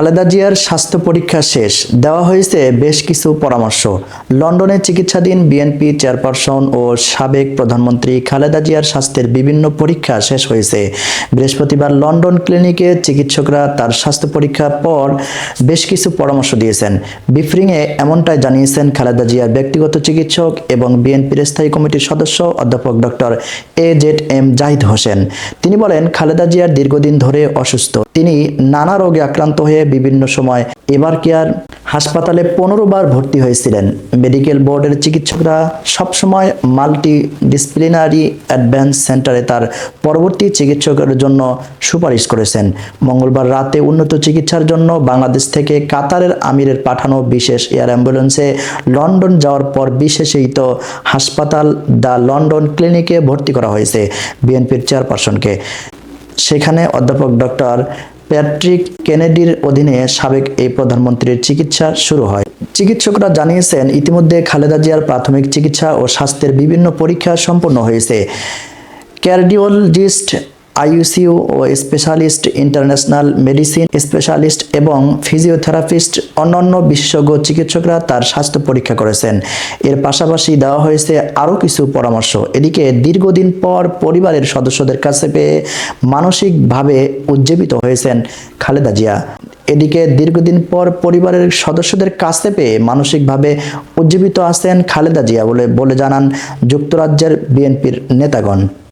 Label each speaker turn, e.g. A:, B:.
A: খালেদা জিয়ার স্বাস্থ্য পরীক্ষা শেষ। দেওয়া হয়েছে বেশ কিছু পরামর্শ। লন্ডনে চিকিৎসাধীন বিএনপি চেয়ারপারসন ও সাবেক প্রধানমন্ত্রী খালেদা জিয়ার স্বাস্থ্যের বিভিন্ন পরীক্ষা শেষ হয়েছে। বৃহস্পতিবার লন্ডন ক্লিনিকে চিকিৎসকরা তার স্বাস্থ্য পরীক্ষার পর বেশ কিছু পরামর্শ দিয়েছেন। বিফ্রিংয়ে এমনটাই জানিয়েছেন খালেদা জিয়ার ব্যক্তিগত চিকিৎসক এবং বিএনপির স্থায়ী কমিটির সদস্য অধ্যাপক doctor A Z M Zahid Hossain. তিনি বলেন, খালেদা জিয়ার দীর্ঘদিন ধরে অসুস্থ। তিনি নানা রোগে আক্রান্ত হয়ে বিভিন্ন সময় এবার কেয়ার হাসপাতালে পনেরো বার ভর্তি হয়েছিলেন। মেডিকেল বোর্ডের চিকিৎসকরা সবসময় মাল্টি ডিসিপ্লিনারি অ্যাডভান্স সেন্টারে তার পরবর্তী চিকিৎসকের জন্য সুপারিশ করেছেন। মঙ্গলবার রাতে উন্নত চিকিৎসার জন্য বাংলাদেশ থেকে কাতারের আমিরের পাঠানো বিশেষ এয়ার অ্যাম্বুলেন্সে লন্ডন যাওয়ার পর বিশেষিত হাসপাতাল দ্য লন্ডন ক্লিনিকে ভর্তি করা হয়েছে বিএনপির চেয়ারপারসনকে। সেখানে অধ্যাপক ডক্টর প্যাট্রিক কেনেডির অধীনে সাবেক এই প্রধানমন্ত্রীর চিকিৎসা শুরু হয়। চিকিৎসকরা জানিয়েছেন, ইতিমধ্যে খালেদা জিয়ার প্রাথমিক চিকিৎসা ও স্বাস্থ্যের বিভিন্ন পরীক্ষা সম্পন্ন হয়েছে। ক্যার্ডিওলজিস্ট আইইউসিউ ও স্পেশালিস্ট ইন্টারন্যাশনাল মেডিসিন স্পেশালিস্ট এবং ফিজিওথেরাপিস্ট অন্যান্য বিশেষজ্ঞ চিকিৎসকরা তার স্বাস্থ্য পরীক্ষা করেছেন। এর পাশাপাশি দেওয়া হয়েছে আরও কিছু পরামর্শ। এদিকে দীর্ঘদিন পর পরিবারের সদস্যদের কাছে পেয়ে মানসিকভাবে উজ্জীবিত হয়েছেন খালেদা জিয়া। এদিকে দীর্ঘদিন পর পরিবারের সদস্যদের কাছে পেয়ে মানসিকভাবে উজ্জীবিত আছেন খালেদা জিয়া বলে বলে জানান যুক্তরাজ্যের বিএনপির নেতাগণ।